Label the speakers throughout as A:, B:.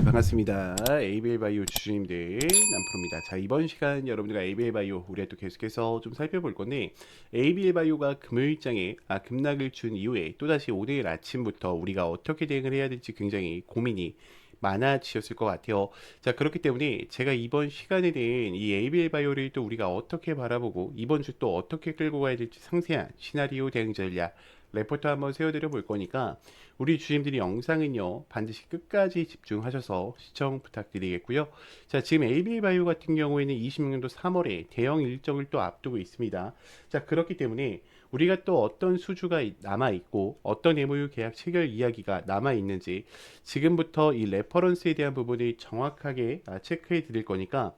A: 네 반갑습니다. ABL 바이오 주주님들 남프로입니다. 자 이번 시간 여러분들과 ABL 바이오 우리가 또 계속해서 좀 살펴볼 건데 ABL 바이오가 금요일장에 아, 급락을 준 이후에 또다시 오늘 아침부터 우리가 어떻게 대응을 해야 될지 굉장히 고민이 많아지셨을 것 같아요. 자 그렇기 때문에 제가 이번 시간에는 이 ABL 바이오를 또 우리가 어떻게 바라보고 이번 주 또 어떻게 끌고 가야 될지 상세한 시나리오 대응 전략 레포트 한번 세워드려 볼 거니까 우리 주임들이 영상은요 반드시 끝까지 집중하셔서 시청 부탁드리겠고요. 자 지금 AB 바이오 같은 경우에는 26년도 3월에 대형 일정을 또 앞두고 있습니다. 자 그렇기 때문에 우리가 또 어떤 수주가 남아 있고 어떤 MOU 계약 체결 이야기가 남아 있는지 지금부터 이 레퍼런스에 대한 부분을 정확하게 아, 체크해 드릴 거니까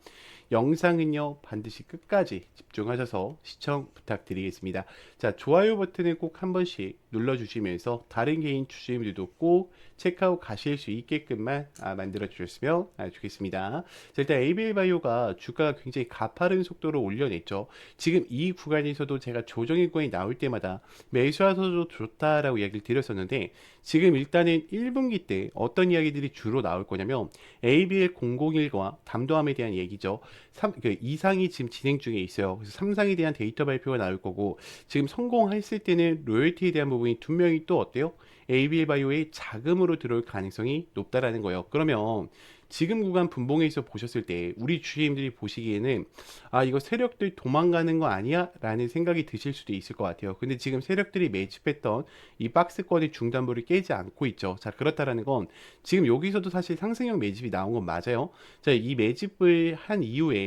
A: 영상은요 반드시 끝까지 집중하셔서 시청 부탁드리겠습니다. 자 좋아요 버튼을 꼭 한 번씩 눌러주시면서 다른 개인 주주님들도 꼭 체크아웃 가실 수 있게끔만 아, 만들어 주셨으면 아, 좋겠습니다. 자, 일단 ABL 바이오가 주가가 굉장히 가파른 속도로 올려냈죠. 지금 이 구간에서도 제가 조정일권이 나올 때마다 매수하셔도 좋다라고 이야기를 드렸었는데 지금 일단은 1분기 때 어떤 이야기들이 주로 나올 거냐면 ABL 001과 담도함에 대한 얘기죠. 3, 그 이상이 지금 진행 중에 있어요. 그래서 3상에 대한 데이터 발표가 나올 거고 지금 성공했을 때는 로열티에 대한 부분이 분명히 또 어때요? ABL 바이오의 자금으로 들어올 가능성이 높다라는 거예요. 그러면 지금 구간 분봉에서 보셨을 때 우리 주임들이 보시기에는 아 이거 세력들 도망가는 거 아니야? 라는 생각이 드실 수도 있을 것 같아요. 근데 지금 세력들이 매집했던 이 박스권의 중단부를 깨지 않고 있죠. 자 그렇다라는 건 지금 여기서도 사실 상승형 매집이 나온 건 맞아요. 자이 매집을 한 이후에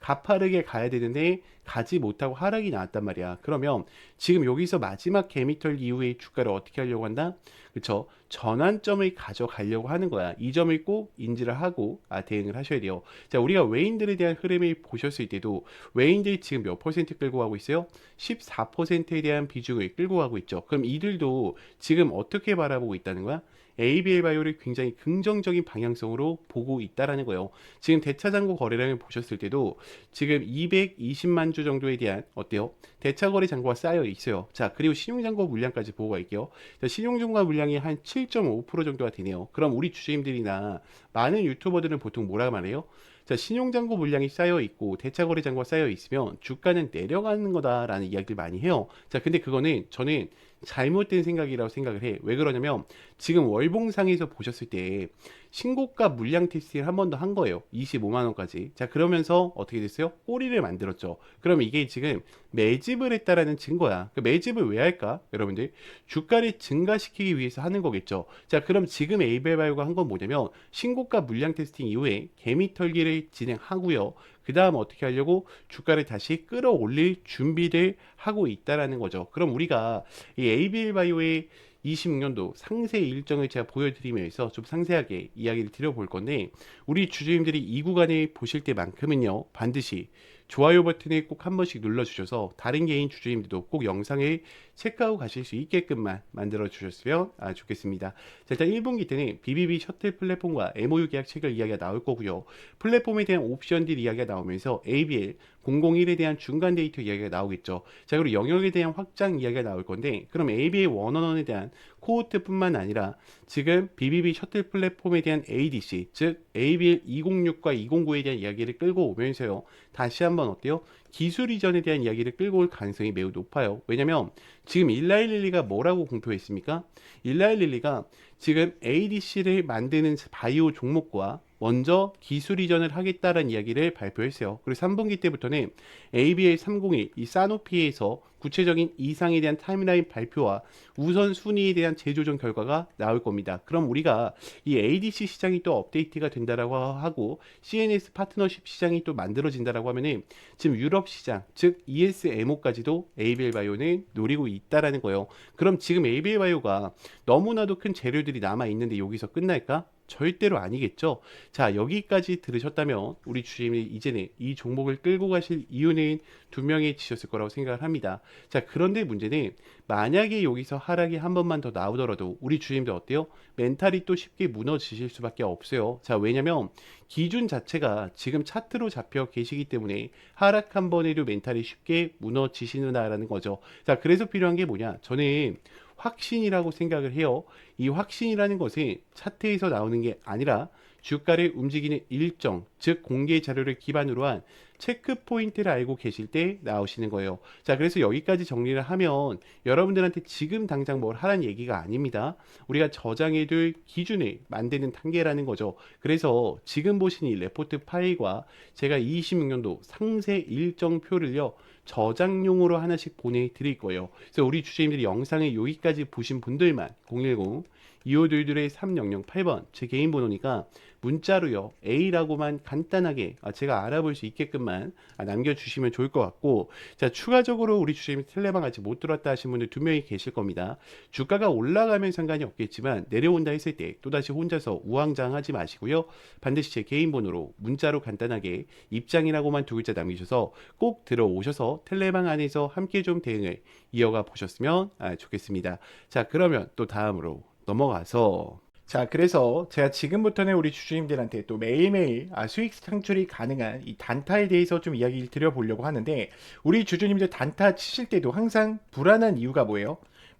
A: 가파르게 가야 되는데 가지 못하고 하락이 나왔단 말이야. 그러면 지금 여기서 마지막 개미털 이후에 주가를 어떻게 하려고 한다? 그쵸? 전환점을 가져가려고 하는 거야. 이 점을 꼭 인지를 하고 아, 대응을 하셔야 돼요. 자, 우리가 외인들에 대한 흐름을 보셨을 때도 외인들이 지금 몇 퍼센트 끌고 가고 있어요? 14%에 대한 비중을 끌고 가고 있죠. 그럼 이들도 지금 어떻게 바라보고 있다는 거야? ABL 바이오를 굉장히 긍정적인 방향성으로 보고 있다라는 거예요. 지금 대차장고 거래량을 보셨을 때도 지금 220만 주 정도에 대한 어때요? 대차 거래 잔고가 쌓여 있어요. 자, 그리고 신용잔고 물량까지 보고 갈게요. 자, 신용증과 물량이 한 7.5% 정도가 되네요. 그럼 우리 주주님들이나 많은 유튜버들은 보통 뭐라 말해요? 자, 신용잔고 물량이 쌓여 있고 대차거래 잔고가 쌓여 있으면 주가는 내려가는 거다라는 이야기를 많이 해요. 자, 근데 그거는 저는 잘못된 생각이라고 생각을 해. 왜 그러냐면 지금 월봉상에서 보셨을 때 신고가 물량 테스트를 한 번 더 한 거예요. 25만 원까지. 자, 그러면서 어떻게 됐어요? 꼬리를 만들었죠. 그럼 이게 지금 매집을 했다라는 증거야. 그 매집을 왜 할까? 여러분들 주가를 증가시키기 위해서 하는 거겠죠. 자, 그럼 지금 에이벨 바이오가 한 건 뭐냐면 신고가 물량 테스팅 이후에 개미 털기를 진행하고요. 그 다음 어떻게 하려고 주가를 다시 끌어올릴 준비를 하고 있다라는 거죠. 그럼 우리가 이 ABL 바이오의 26년도 상세 일정을 제가 보여드리면서 좀 상세하게 이야기를 드려볼 건데 우리 주주님들이 이 구간을 보실 때만큼은요 반드시 좋아요 버튼을 꼭 한 번씩 눌러주셔서 다른 개인 주주님들도 꼭 영상을 체크하고 가실 수 있게끔만 만들어 주셨으면 아, 좋겠습니다. 자, 일단 1분기 때는 BBB 셔틀 플랫폼과 MOU 계약 체결 이야기가 나올 거고요. 플랫폼에 대한 옵션들 이야기가 나오면서 ABL 001에 대한 중간 데이터 이야기가 나오겠죠. 자, 그리고 영역에 대한 확장 이야기가 나올 건데 그럼 ABL 원원원에 대한 코호트뿐만 아니라 지금 BBB 셔틀 플랫폼에 대한 ADC 즉 ABL 206과 209에 대한 이야기를 끌고 오면서요. 다시 한번 어때요? 기술 이전에 대한 이야기를 끌고 올 가능성이 매우 높아요. 왜냐면 지금 일라일릴리가 뭐라고 공표했습니까? 일라일릴리가 지금 ADC를 만드는 바이오 종목과 먼저 기술 이전을 하겠다는 이야기를 발표했어요. 그리고 3분기 때부터는 ABA 301, 이 사노피에서 구체적인 이상에 대한 타임라인 발표와 우선 순위에 대한 재조정 결과가 나올 겁니다. 그럼 우리가 이 ADC 시장이 또 업데이트가 된다라고 하고 CNS 파트너십 시장이 또 만들어진다라고 하면은 지금 유럽 시장, 즉 ESMO까지도 ABL 바이오는 노리고 있다라는 거예요. 그럼 지금 ABL 바이오가 너무나도 큰 재료들이 남아 있는데 여기서 끝날까? 절대로 아니겠죠. 자, 여기까지 들으셨다면 우리 주임이 이제는 이 종목을 끌고 가실 이유는 두 명이 지셨을 거라고 생각을 합니다. 자, 그런데 문제는 만약에 여기서 하락이 한 번만 더 나오더라도 우리 주임도 어때요? 멘탈이 또 쉽게 무너지실 수밖에 없어요. 자, 왜냐면 기준 자체가 지금 차트로 잡혀 계시기 때문에 하락 한 번에도 멘탈이 쉽게 무너지시는다라는 거죠. 자, 그래서 필요한 게 뭐냐? 저는 확신이라고 생각을 해요. 이 확신이라는 것은 차트에서 나오는 게 아니라 주가를 움직이는 일정, 즉 공개 자료를 기반으로 한 체크 포인트를 알고 계실 때 나오시는 거예요. 자, 그래서 여기까지 정리를 하면 여러분들한테 지금 당장 뭘 하라는 얘기가 아닙니다. 우리가 저장해둘 기준을 만드는 단계라는 거죠. 그래서 지금 보신 이 레포트 파일과 제가 26년도 상세 일정표를요. 저장용으로 하나씩 보내드릴 거예요. 그래서 우리 주주님들이 영상을 여기까지 보신 분들만 010 2522의 3008번. 제 개인 번호니까 문자로요. A라고만 간단하게 아, 제가 알아볼 수 있게끔만 아, 남겨주시면 좋을 것 같고 자 추가적으로 우리 주주님 텔레방 아직 못 들어왔다 하신 분들 두 명이 계실 겁니다. 주가가 올라가면 상관이 없겠지만 내려온다 했을 때 또다시 혼자서 우왕좌왕하지 마시고요. 반드시 제 개인 번호로 문자로 간단하게 입장이라고만 두 글자 남기셔서 꼭 들어오셔서 텔레방 안에서 함께 좀 대응을 이어가 보셨으면 아, 좋겠습니다. 자 그러면 또 다음으로 넘어가서 자 그래서 제가 지금부터는 우리 주주님들한테 또 매일매일 아, 수익 창출이 가능한 이 단타에 대해서 좀 이야기를 드려보려고 하는데 우리 주주님들 단타 치실 때도 항상 불안한 이유가 뭐예요?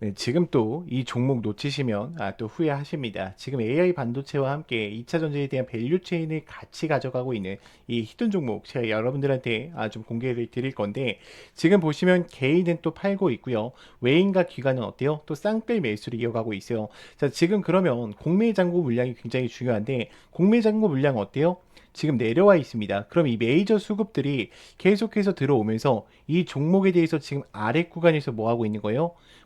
A: 네, 지금 또 이 종목 놓치시면 아, 또 후회하십니다. 지금 AI 반도체와 함께 2차 전지에 대한 밸류 체인을 같이 가져가고 있는 이 히든 종목 제가 여러분들한테 아, 좀 공개를 드릴 건데 지금 보시면 개인은 또 팔고 있고요. 외인과 기관은 어때요? 또 쌍끌 매수를 이어가고 있어요. 자, 지금 그러면 공매 잔고 물량이 굉장히 중요한데 공매 잔고 물량 어때요? 지금 내려와 있습니다. 그럼 이 메이저 수급들이 계속해서 들어오면서 이 종목에 대해서 지금 아래 구간에서 뭐 하고 있는 거예요?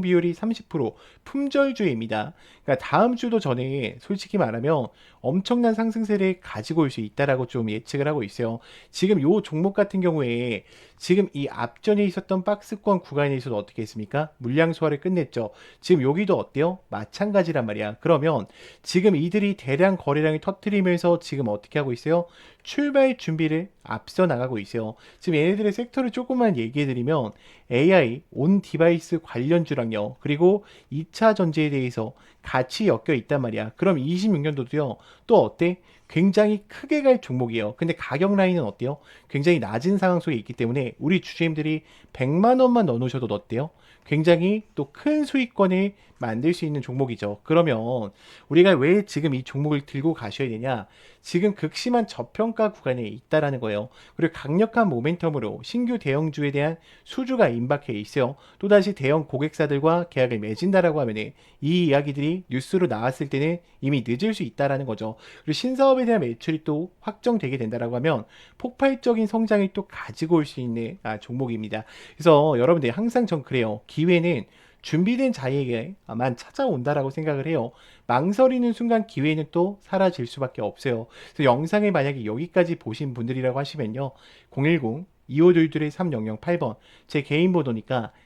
B: 비율이 30% 품절주입니다. 그러니까 다음 주도 전에 솔직히 말하면 엄청난 상승세를 가지고 올 수 있다라고 좀 예측을 하고 있어요. 지금 요 종목 같은 경우에 지금 이 앞전에 있었던 박스권 구간에 있어서 어떻게 했습니까? 물량 소화를 끝냈죠. 지금 여기도 어때요? 마찬가지란 말이야. 그러면 지금 이들이 대량 거래량을 터트리면서 지금 어떻게 하고 있어요? 출발 준비를 앞서 나가고 있어요. 지금 얘네들의 섹터를 조금만 얘기해 드리면 AI, 온 디바이스 관련주랑요. 그리고 2차 전지에 대해서 같이 엮여 있단 말이야. 그럼 26년도도요. 또 어때? 굉장히 크게 갈 종목이에요. 근데 가격 라인은 어때요? 굉장히 낮은 상황 속에 있기 때문에 우리 주주님들이 100만 원만 넣어 놓으셔도 어때요? 굉장히 또 큰 수익권을 만들 수 있는 종목이죠. 그러면 우리가 왜 지금 이 종목을 들고 가셔야 되냐? 지금 극심한 저평가 구간에 있다라는 거예요. 그리고 강력한 모멘텀으로 신규 대형주에 대한 수주가 임박해 있어요. 또다시 대형 고객사들과 계약을 맺은다라고 하면은 이 이야기들이 뉴스로 나왔을 때는 이미 늦을 수 있다라는 거죠. 그리고 신사업에 대한 매출이 또 확정되게 된다라고 하면 폭발적인 성장을 또 가지고 올 수 있는 아, 종목입니다. 그래서 여러분들 항상 전 그래요. 기회는 준비된 자에게만 찾아온다라고 생각을 해요. 망설이는 순간 기회는 또 사라질 수밖에 없어요. 그래서 영상을 만약에 여기까지 보신 분들이라고 하시면요. 010 2522 3008번 제 개인 번호니까